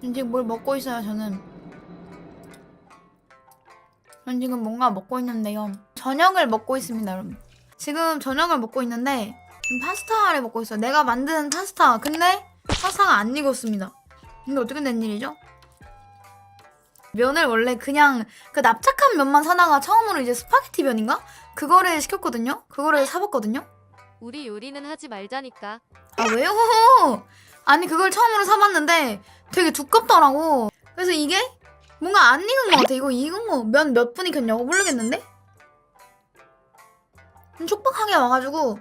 지금 뭘 먹고 있어요, 저는. 전 지금 뭔가 먹고 있는데요. 저녁을 먹고 있습니다, 여러분. 지금 저녁을 먹고 있는데, 지금 파스타를 먹고 있어요. 내가 만든 파스타. 근데 파스타가 안 익었습니다. 근데 어떻게 된 일이죠? 면을 원래 그냥 그 납작한 면만 사다가 처음으로 이제 스파게티 면인가? 그거를 시켰거든요? 그거를 사봤거든요? 우리 요리는 하지 말자니까. 아 왜요? 아니 그걸 처음으로 사봤는데 되게 두껍더라고. 그래서 이게 뭔가 안 익은 것 같아. 이거 익은 거 면 몇 분 익혔냐고 모르겠는데? 좀 촉박하게 와가지고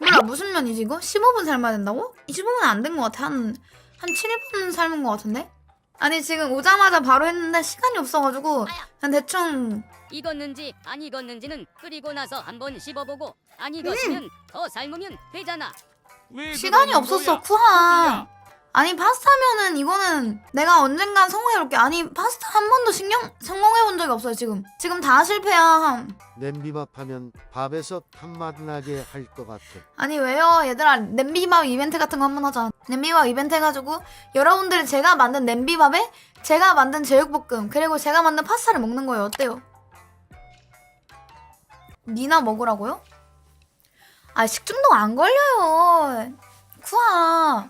몰라 무슨 면이지 이거? 15분 삶아야 된다고? 15분 안 된 것 같아. 한, 한 7분 삶은 것 같은데? 아니 지금 오자마자 바로 했는데 시간이 없어가지고 그냥 대충 익었는지 안 익었는지는 끓이고 나서 한번 씹어보고 안 익었으면 더 삶으면 되잖아. 왜 시간이 그러는 없었어 거야? 쿠하 아니 파스타면은 이거는 내가 언젠간 성공해볼게. 아니 파스타 한 번도 신경 성공해본 적이 없어요 지금. 지금 다 실패야 함. 냄비밥 하면 밥에서 탄맛 나게 할 것 같아. 아니 왜요? 얘들아 냄비밥 이벤트 같은 거 한 번 하자. 냄비밥 이벤트 해가지고 여러분들이 제가 만든 냄비밥에 제가 만든 제육볶음 그리고 제가 만든 파스타를 먹는 거예요. 어때요? 니나 먹으라고요? 아 식중독 안 걸려요. 쿠하